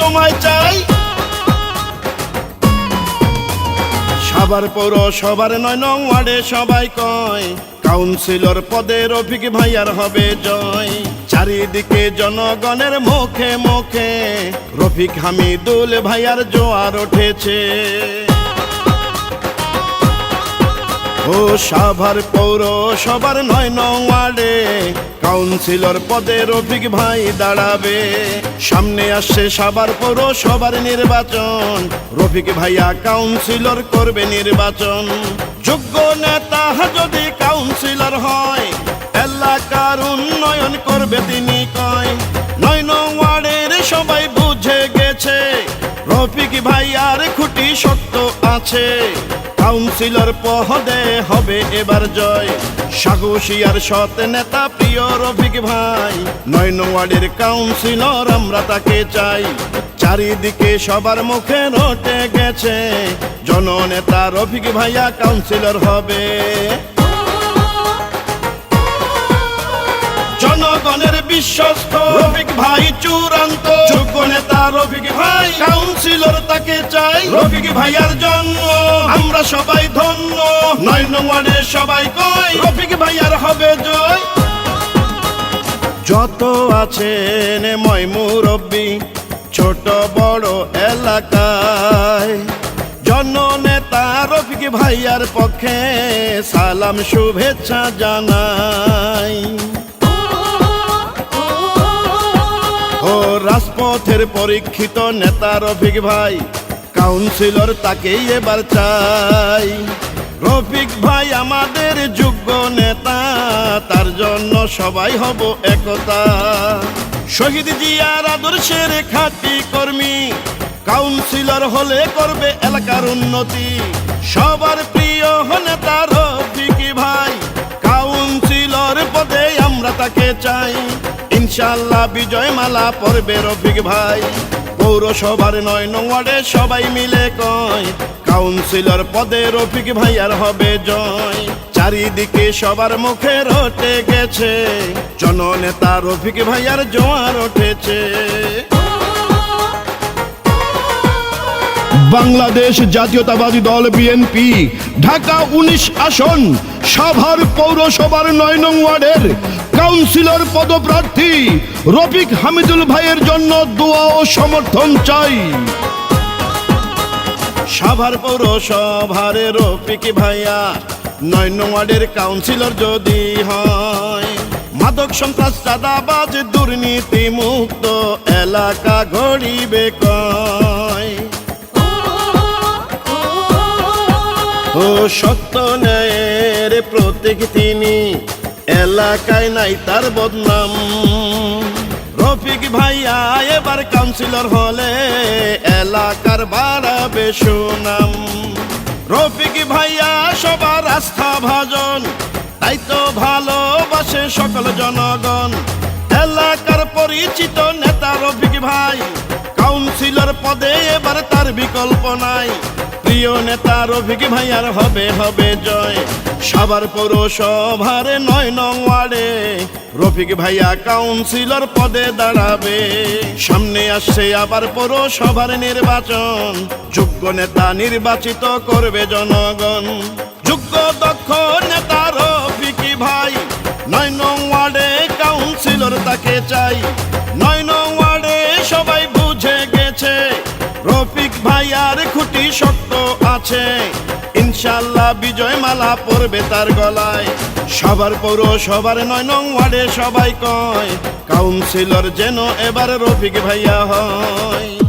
তোমায় চাই। সবার পৌর, সবার নয়, নং ওয়ার্ডে সবাই কয়, কাউন্সিলর পদে রফিক ভাইয়ার হবে জয়। চারিদিকে জনগণের মুখে মুখে রফিক হামিদুল ভাইয়ার জোয়ার উঠেছে। ও সাভার পৌর সবার নয় নং ওয়ার্ডে কাউন্সিলর পদে রফিক ভাই দাঁড়াবে। সামনে আসছে সাভার পৌর সবার নির্বাচন। রফিক ভাইয়া কাউন্সিলর করবে নির্বাচন। যোগ্য নেতা যদি কাউন্সিলর হয়, এলাকার উন্নয়ন করবে তিনি কয়। নয় নং ওয়ার্ডের সবাই বুঝে গেছে, রফিক ভাইয়ার খুঁটি শক্ত আছে। কাউন্সিলর পহদে হবে এবার জয়। সাগসিয়ার সৎ নেতা প্রিয় রফিক ভাই নয় নং ওয়ার্ডের কাউন্সিলর আমরা তাকে চাই। চারিদিকে সবার মুখে রটে গেছে, জননেতা রফিক ভাইয়া কাউন্সিলর হবে। জনগণের বিশ্বস্ত। রফিক ভাই চূড়ান্ত। যোগ্য নেতা রফিক ভাই কাউন্সিলর তাকে চাই। রফিক ভাইয়ার জন্য আমরা সবাই ধন্য। নয় নম্বরে সবাই কয়, রফিক ভাইয়ার হবে জয়। যত আছেন ময় মুরব্বী, ছোট বড় এলাকায়। জননেতা রফিক ভাইয়ার পক্ষে সালাম, শুভেচ্ছা জানাই। রাজপথের পরীক্ষিত নেতা রফিক ভাই কাউন্সিলর তাকেই এবার চাই। রফিক ভাই আমাদের যোগ্য নেতা, তার জন্য সবাই হব একতা। শহীদ জিয়ার আদর্শের খাঁটি কর্মী কাউন্সিলর হলে করবে এলাকার উন্নতি। সবার প্রিয় নেতা রফিক ভাই কাউন্সিলর পদে আমরা তাকে চাই। ইনশাল্লাহ বিজয় মালা পড়বে রফিক ভাই। পৌরসভার নয় নং ওয়ার্ডে সবাই মিলে কয়, কাউন্সিলর পদে রফিক ভাইয়ার হবে জয়। চারিদিকে সবার মুখে রটে গেছে, জননেতা রফিক ভাইয়ার জোয়ার উঠেছে। বাংলাদেশ জাতীয়তাবাদী দল বিএনপি, ঢাকা উনিশ আসন, সাভার পৌরসভার নয় নং ওয়ার্ডের কাউন্সিলর পদপ্রার্থী রফিক হামিদুল ভাইয়ের জন্য দোয়া ও সমর্থন চাই। সাভার পৌরসভার রফিক ভাইয়া নয় ওয়ার্ডের কাউন্সিলর যদি হয়, মাদক সন্ত্রাস চাঁদাবাজ দুর্নীতি মুক্ত এলাকা গড়িবে কয়? ও সত্য ন্যায়ের প্রতীক তিনি এলাকায় নাই তার বদনাম। রফিক ভাইয়া এবার কাউন্সিলর হলে এলাকার বাড়াবে সুনাম। রফিক ভাইয়া সবার আস্থা ভাজন, তাই তো ভালোবাসে সকল জনগণ। এলাকার পরিচিত নেতা রফিক ভাই কাউন্সিলর পদে এবার তার বিকল্প নাই। প্রিয় নেতা রফিক ভাইয়ার হবে হবে জয়। সবার পৌরসভার নয় নং ওয়ার্ডে রফিক ভাইয়া কাউন্সিলর পদে দাঁড়াবে। সামনে আসছে আবার পৌরসভার নির্বাচন। যোগ্য নেতা নির্বাচিত করবে জনগণ। যোগ্য দক্ষ নেতা রফিক ভাই, নয় নং ওয়ার্ডে কাউন্সিলর তাকে চাই। নয় নং ওয়ার্ডে সবাই বুঝে গেছে রফিক ভাইয়ার খুঁটি শক্ত আছে। ইনশাল্লাহ বিজয় মালা পড়বে তার গলায়। সবার পৌর, সবার নয়, নং ওয়ার্ডে সবাই কয় কাউন্সিলর যেন এবার রফিক ভাইয়া হয়।